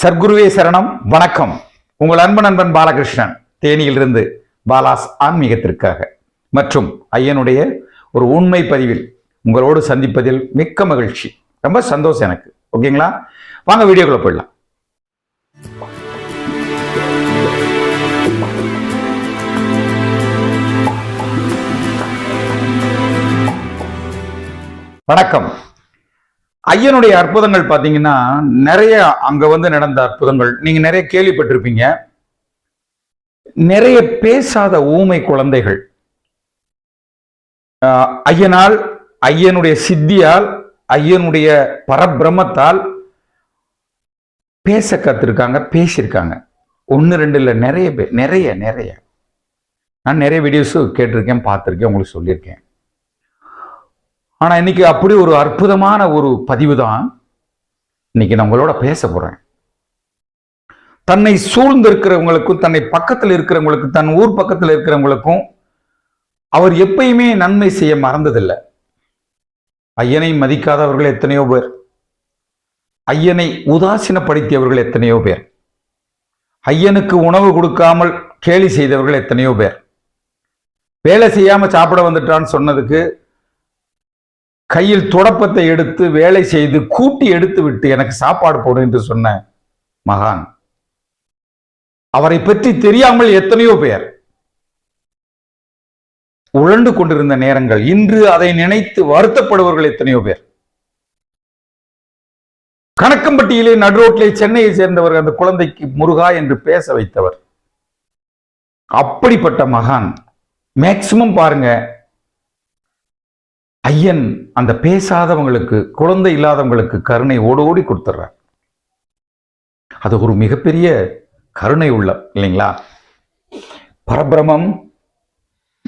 சர்க்குருவே சரணம். வணக்கம். உங்கள் அன்பு நண்பன் பாலகிருஷ்ணன். தேனியிலிருந்து பாலாஸ் ஆன்மீகத்திற்காக. மற்றும் ஐயனுடைய ஒரு உண்மை பதிவில் உங்களோடு சந்திப்பதில் மிக்க மகிழ்ச்சி. ரொம்ப சந்தோஷம் எனக்கு. ஓகேங்களா? வாங்க வீடியோக்குள்ள போயிடலாம். வணக்கம். ஐயனுடைய அற்புதங்கள் பார்த்தீங்கன்னா நிறைய அங்க வந்து நடந்த அற்புதங்கள். நீங்க நிறைய கேள்விப்பட்டிருப்பீங்க. நிறைய பேசாத ஊமை குழந்தைகள். ஐயனால் ஐயனுடைய சித்தியால் ஐயனுடைய பரபிரமத்தால் பேச கத்திருக்காங்க பேசியிருக்காங்க ஒன்று ரெண்டு இல்லை நிறைய பேர் நிறைய நிறைய. நான் நிறைய வீடியோஸு கேட்டிருக்கேன் பார்த்துருக்கேன் உங்களுக்கு சொல்லியிருக்கேன். ஆனா இன்னைக்கு அப்படி ஒரு அற்புதமான ஒரு பதிவு தான் இன்னைக்கு நான் உங்களோட பேச போறேன். தன்னை சூழ்ந்திருக்கிறவங்களுக்கும் தன்னை பக்கத்தில் இருக்கிறவங்களுக்கும் தன் ஊர் பக்கத்தில் இருக்கிறவங்களுக்கும் அவர் எப்பயுமே நன்மை செய்ய மறந்ததில்லை. ஐயனை மதிக்காதவர்கள் எத்தனையோ பேர். ஐயனை உதாசீனப்படுத்தியவர்கள் எத்தனையோ பேர். ஐயனுக்கு உணவு கொடுக்காமல் கேலி செய்தவர்கள் எத்தனையோ பேர். வேலை செய்யாம சாப்பிட வந்துட்டான்னு சொன்னதுக்கு கையில் துடப்பத்தை எடுத்து வேலை செய்து கூட்டி எடுத்து விட்டு எனக்கு சாப்பாடு போடும் என்று சொன்ன மகான். அவரை பற்றி தெரியாமல் எத்தனையோ பேர் உழண்டு கொண்டிருந்த நேரங்கள் இன்று அதை நினைத்து வருத்தப்படுபவர்கள் எத்தனையோ பேர். கணக்கம்பட்டியிலே நடுரோட்டிலே சென்னையை சேர்ந்தவர் அந்த குழந்தைக்கு முருகா என்று பேச வைத்தவர். அப்படிப்பட்ட மகான். மேக்சிமம் பாருங்க ஐயன் அந்த பேசாதவங்களுக்கு குழந்தை இல்லாதவங்களுக்கு கருணை ஓடி ஓடி கொடுத்துட்றார் அது ஒரு மிகப்பெரிய கருணை உள்ளம் இல்லைங்களா? பரபிரமம்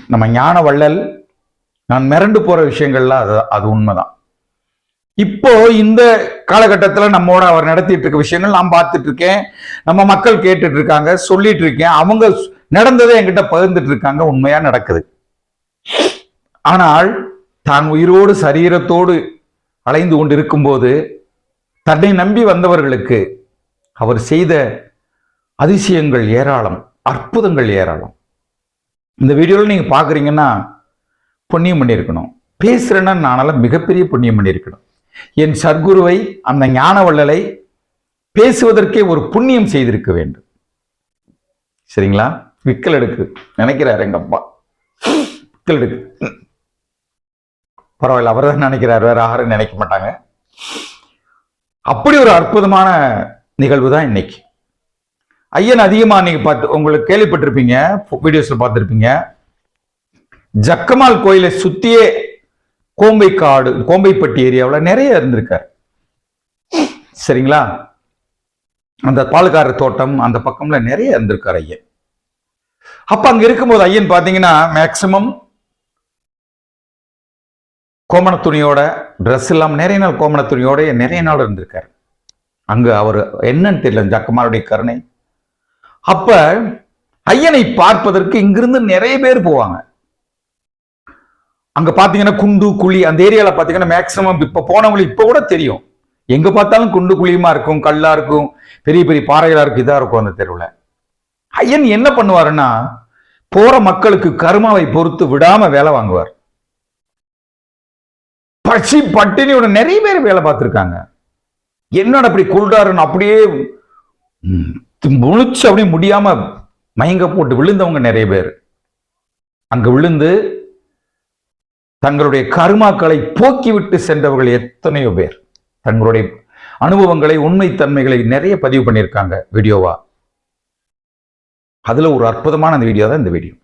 நம்ம ஞான வள்ளல் நான் மிரண்டு போற விஷயங்கள்லாம் அது அது உண்மைதான். இப்போ இந்த காலகட்டத்தில் நம்மோட அவர் நடத்திட்டு இருக்க விஷயங்கள் நான் பார்த்துட்டு இருக்கேன். நம்ம மக்கள் கேட்டுட்டு இருக்காங்க சொல்லிட்டு இருக்கேன். அவங்க நடந்ததை என்கிட்ட பகிர்ந்துட்டு இருக்காங்க. உண்மையா நடக்குது. ஆனால் தான் உயிரோடு சரீரத்தோடு அலைந்து கொண்டிருக்கும் போது தன்னை நம்பி வந்தவர்களுக்கு அவர் செய்த அதிசயங்கள் ஏராளம் அற்புதங்கள் ஏராளம். இந்த வீடியோவில் நீங்க பாக்குறீங்கன்னா புண்ணியம் பண்ணியிருக்கணும். பேசுறேன்னா நானால மிகப்பெரிய புண்ணியம் பண்ணியிருக்கணும். என் சர்க்குருவை அந்த ஞான வள்ளலை பேசுவதற்கே ஒரு புண்ணியம் செய்திருக்க வேண்டும். சரிங்களா? விக்கல் எடுக்கு. நினைக்கிறாரு எங்க அப்பா. விக்கல் எடுக்கு. பரவாயில்ல அவர் தான் நினைக்கிறார். வேற யாரும் நினைக்க மாட்டாங்க. அப்படி ஒரு அற்புதமான நிகழ்வு தான் இன்னைக்கு. ஐயன் அதிகமாக நீங்கள் பார்த்து உங்களுக்கு கேள்விப்பட்டிருப்பீங்க வீடியோஸில் பார்த்துருப்பீங்க. ஜக்கமால் கோயிலை சுற்றியே கோம்பை காடு கோம்பைப்பட்டி ஏரியாவில் நிறைய இருந்திருக்கார். சரிங்களா? அந்த பாலுக்கார தோட்டம் அந்த பக்கம்ல நிறைய இருந்திருக்கார் ஐயன். அப்ப அங்க இருக்கும்போது ஐயன் பாத்தீங்கன்னா மேக்சிமம் கோமண துணியோட ட்ரெஸ் இல்லாமல் நிறைய நாள் கோமண துணியோட நிறைய நாள் இருந்திருக்காரு. அங்கே அவர் என்னன்னு தெரியல ஜக்கமாருடைய கருணை. அப்ப ஐயனை பார்ப்பதற்கு இங்கிருந்து நிறைய பேர் போவாங்க. அங்க பாத்தீங்கன்னா குண்டு குழி அந்த ஏரியால பாத்தீங்கன்னா மேக்சிமம் இப்ப போனவங்களுக்கு இப்ப கூட தெரியும். எங்க பார்த்தாலும் குண்டு குழியுமா இருக்கும் கல்லா இருக்கும் பெரிய பெரிய பாறைகளா இருக்கும் இதா இருக்கும் அந்த தெருவில். ஐயன் என்ன பண்ணுவாருன்னா போற மக்களுக்கு கருமாவை பொறுத்து விடாம வேலை வாங்குவார். பசி பட்டினியோட நிறைய பேர் வேலை பார்த்துருக்காங்க. என்னோட அப்படி குருடாருன்னு அப்படியே முழிச்சு அப்படியே முடியாம மயங்க போட்டு விழுந்தவங்க நிறைய பேர். அங்க விழுந்து தங்களுடைய கருமாக்களை போக்கிவிட்டு சென்றவர்கள் எத்தனையோ பேர். தங்களுடைய அனுபவங்களை உண்மைத்தன்மைகளை நிறைய பதிவு பண்ணியிருக்காங்க வீடியோவா. அதுல ஒரு அற்புதமான அந்த வீடியோ தான் இந்த வீடியோ.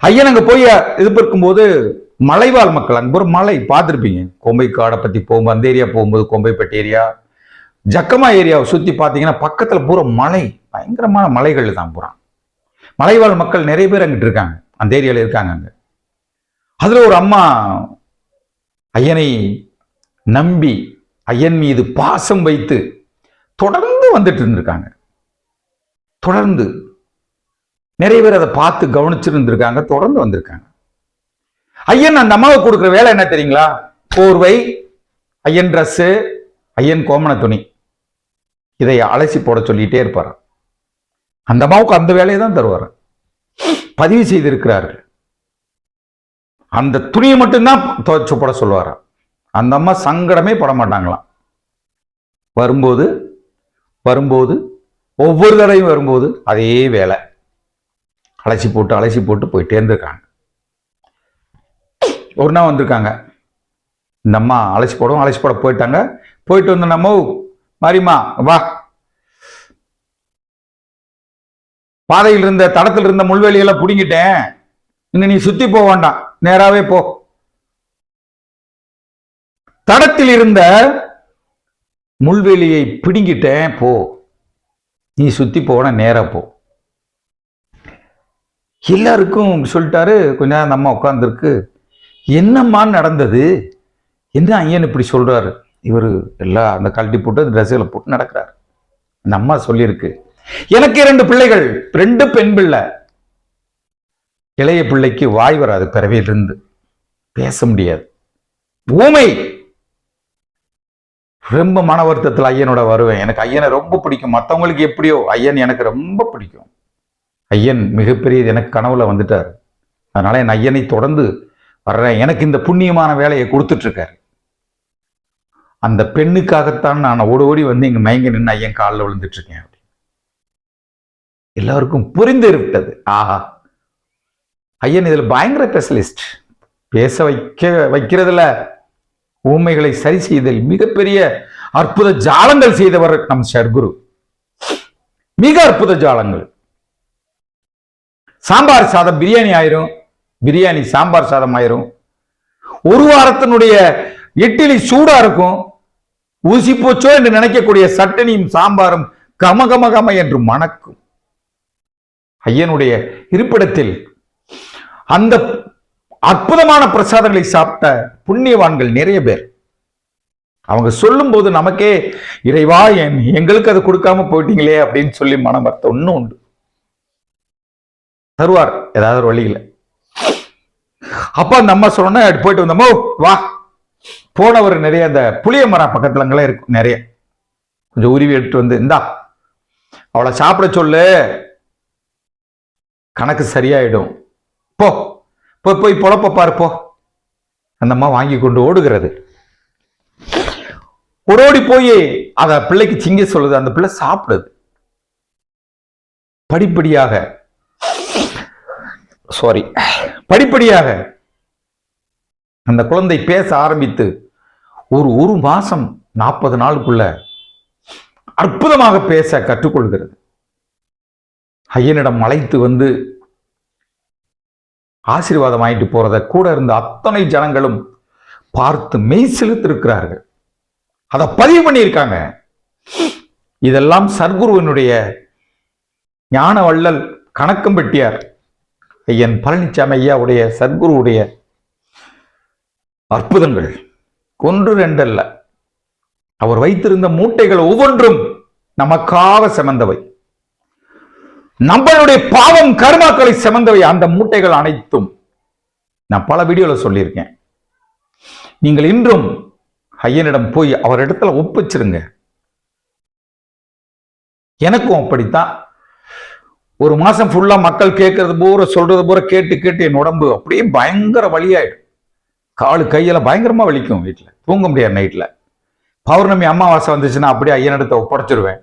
ஐயன் அங்கே போய் இது போது மலைவாழ் மக்கள் அங்கே ஒரு மலை பார்த்துருப்பீங்க. கோம்பை காடை பற்றி போகும்போது அந்த ஏரியா போகும்போது கோம்பைப்பட்டி ஏரியா. ஜக்கமா ஏரியாவை சுற்றி பார்த்தீங்கன்னா பக்கத்தில் பூரா மலை பயங்கரமான மலைகள் தான் பூரா. மலைவாழ் மக்கள் நிறைய பேர் அங்கிட்டு இருக்காங்க. அந்த ஏரியாவில் இருக்காங்க அங்கே. அதில் ஒரு அம்மா ஐயனை நம்பி ஐயன் மீது பாசம் வைத்து தொடர்ந்து வந்துட்டு இருந்திருக்காங்க. தொடர்ந்து. நிறைய பேர் அதை பார்த்து கவனிச்சிருந்திருக்காங்க தொடர்ந்து வந்திருக்காங்க. ஐயன் அந்த அம்மாவுக்கு கொடுக்குற வேலை என்ன தெரியுங்களா? போர்வை ஐயன் ட்ரெஸ்ஸு ஐயன் கோமண துணி. இதை அலசி போட சொல்லிட்டே இருப்பார். அந்த அம்மாவுக்கு அந்த வேலையை தான் தருவார். பதிவு செய்திருக்கிறார்கள். அந்த துணியை மட்டும்தான் துவைச்சு போட சொல்லுவாராம் அந்த அம்மா சங்கடமே பட மாட்டாங்களாம். வரும்போது வரும்போது ஒவ்வொரு தடவையும் வரும்போது அதே வேலை. அலசி போட்டு அலசி போட்டு போயிட்டே இருந்திருக்காங்க. ஒரு நாள் வந்திருக்காங்க. இந்த அம்மா அலசி போடவும் அலசி போட போயிட்டாங்க. போயிட்டு வந்த நம்ம மாரிம்மா வா. பாதையில் இருந்த தடத்தில் இருந்த முள்வேலியெல்லாம் பிடுங்கிட்டேன். இன்னும் நீ சுத்தி போக வேண்டாம். நேராகவே போ. தடத்தில் இருந்த முள்வெளியை பிடுங்கிட்டேன். போ. நீ சுத்தி போன நேரா போ. எல்லாருக்கும் சொல்லிட்டாரு கொஞ்ச நேரம் அந்த அம்மா உட்காந்துருக்கு என்னம்மா நடந்தது? என்ன ஐயன் இப்படி சொல்றாரு? இவர் எல்லாம் அந்த கழட்டி போட்டு ட்ரெஸ்ஸில் போட்டு நடக்கிறார். அந்த அம்மா சொல்லியிருக்கு எனக்கு இரண்டு பிள்ளைகள் ரெண்டு பெண் பிள்ளை. இளைய பிள்ளைக்கு வாய் வராது பிறவியிலிருந்து. பேச முடியாது. ஊமை! ரொம்ப மன வருத்தத்தில் ஐயனோட வருவேன். எனக்கு ஐயனை ரொம்ப பிடிக்கும். மற்றவங்களுக்கு எப்படியோ ஐயன் எனக்கு ரொம்ப பிடிக்கும். ஐயன் மிகப்பெரியது. எனக்கு கனவுல வந்துட்டார். அதனால என் ஐயனை தொடர்ந்து வர்றேன். எனக்கு இந்த புண்ணியமான வேலையை கொடுத்துட்டு இருக்காரு அந்த பெண்ணுக்காகத்தான் நான் ஓடி ஓடி வந்து இங்கே மயங்கி நின்று ஐயன் காலில் விழுந்துட்டு இருக்கேன் அப்படி. எல்லாருக்கும் புரிந்து விட்டது ஆஹா. ஐயன் இதுல பயங்கர ஸ்பெஷலிஸ்ட் பேச வைக்க வைக்கிறதுல ஊமைகளை சரி செய்தல் மிகப்பெரிய அற்புத ஜாலங்கள் செய்தவர் நம் சர்க்குரு. மிக அற்புத ஜாலங்கள். சாம்பார் சாதம் பிரியாணி ஆயிரும். பிரியாணி சாம்பார் சாதம் ஆயிரும். ஒரு வாரத்தினுடைய இட்லி சூடா இருக்கும். ஊசி போச்சோ என்று நினைக்கக்கூடிய சட்டனியும் சாம்பாரும் கம கம கம என்று மணக்கும். ஐயனுடைய இருப்பிடத்தில் அந்த அற்புதமான பிரசாதங்களை சாப்பிட்ட புண்ணியவான்கள் நிறைய பேர். அவங்க சொல்லும்போது நமக்கே இறைவா என் எங்களுக்கு அதை கொடுக்காம போயிட்டீங்களே அப்படின்னு சொல்லி மனம் வருத்தம் ஒன்றும் உண்டு. தருவார். ஏதாவது ஒரு வழியில. அப்ப அந்த அம்மா சொன்னா போயிட்டு வந்தோமோ. வா. போனவர் நிறைய அந்த புளிய மரம் பக்கத்துலங்களே இருக்கும் நிறைய. கொஞ்சம் உருவி எடுத்துட்டு வந்து இந்தா அவளை சாப்பிட சொல்லு. கணக்கு சரியாயிடும். போ போய் போய் பொழப்ப பாரு போ. அந்த அம்மா வாங்கி கொண்டு ஓடுகிறது. ஓடி போய் அதை பிள்ளைக்கு சிங்க சொல்லுது. அந்த பிள்ளை சாப்பிடுது. படிப்படியாக சாரி படிப்படியாக அந்த குழந்தை பேச ஆரம்பித்து ஒரு ஒரு மாசம் நாற்பது நாளுக்குள்ள அற்புதமாக பேச கற்றுக்கொள்கிறது. ஐயனிடம் அழைத்து வந்து ஆசீர்வாதம் வாங்கிட்டு போறத கூட இருந்த அத்தனை ஜனங்களும் பார்த்து மெய் செலுத்திருக்கிறார்கள். அதை பதிவு பண்ணியிருக்காங்க. இதெல்லாம் சர்க்குருவனுடைய ஞான வள்ளல் கணக்கம் பெட்டியார் ஐயன் பழனிசாமி ஐயாவுடைய சத்குருவுடைய அற்புதங்கள் ஒன்று ரெண்டல்ல அவர் வைத்திருந்த மூட்டைகள் ஒவ்வொன்றும் நமக்காக செமந்தவை நம்மளுடைய பாவம் கருமாக்களை செமந்தவை அந்த மூட்டைகள் அனைத்தும் நான் பல வீடியோவில் சொல்லியிருக்கேன். நீங்கள் இன்றும் ஐயனிடம் போய் அவர் இடத்துல ஒப்பிச்சிருங்க. எனக்கும் அப்படித்தான். ஒரு மாசம் ஃபுல்லா மக்கள் கேட்கறது பூரா சொல்றது பூரா கேட்டு கேட்டு என் உடம்பு அப்படியே பயங்கர வலியாயிடும். காலு கையெல்லாம் பயங்கரமா வலிக்கும் வீட்டில் தூங்க முடியாது நைட்ல பௌர்ணமி அமாவாசை வந்துச்சுன்னா அப்படியே ஐயனிடத்தை ஒப்படைச்சிருவேன்.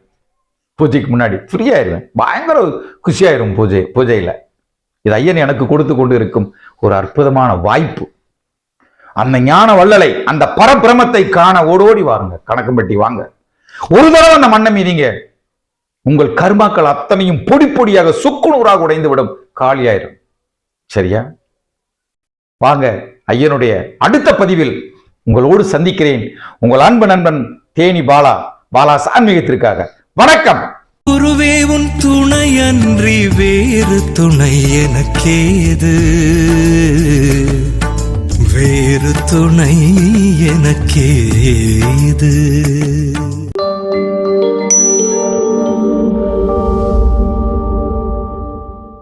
பூஜைக்கு முன்னாடி ஃப்ரீயாயிருவேன் பயங்கர குஷியாயிரும் பூஜை பூஜையில. இது ஐயன் எனக்கு கொடுத்து கொண்டு இருக்கும் ஒரு அற்புதமான வாய்ப்பு. அந்த ஞான வள்ளலை அந்த பரபிரமத்தை காண ஓடோடி வாருங்க. கணக்கம்பட்டி வாங்க. ஒரு தடவை அந்த மண்ணை மீதிங்க உங்கள் கர்மாக்கள் அத்தனையும் பொடி பொடியாக சுக்குநூறாக உடைந்து விடும் காலியாயிரும். சரியா? வாங்க ஐயனுடைய அடுத்த பதிவில் உங்களோடு சந்திக்கிறேன். உங்கள் அன்பு நண்பன் தேனி பாலா பாலா சான்மீகத்திற்காக. வணக்கம்! குருவே உன் துணையன்றி வேறு துணை எனக்கேது? வேறு துணை எனக்கேது?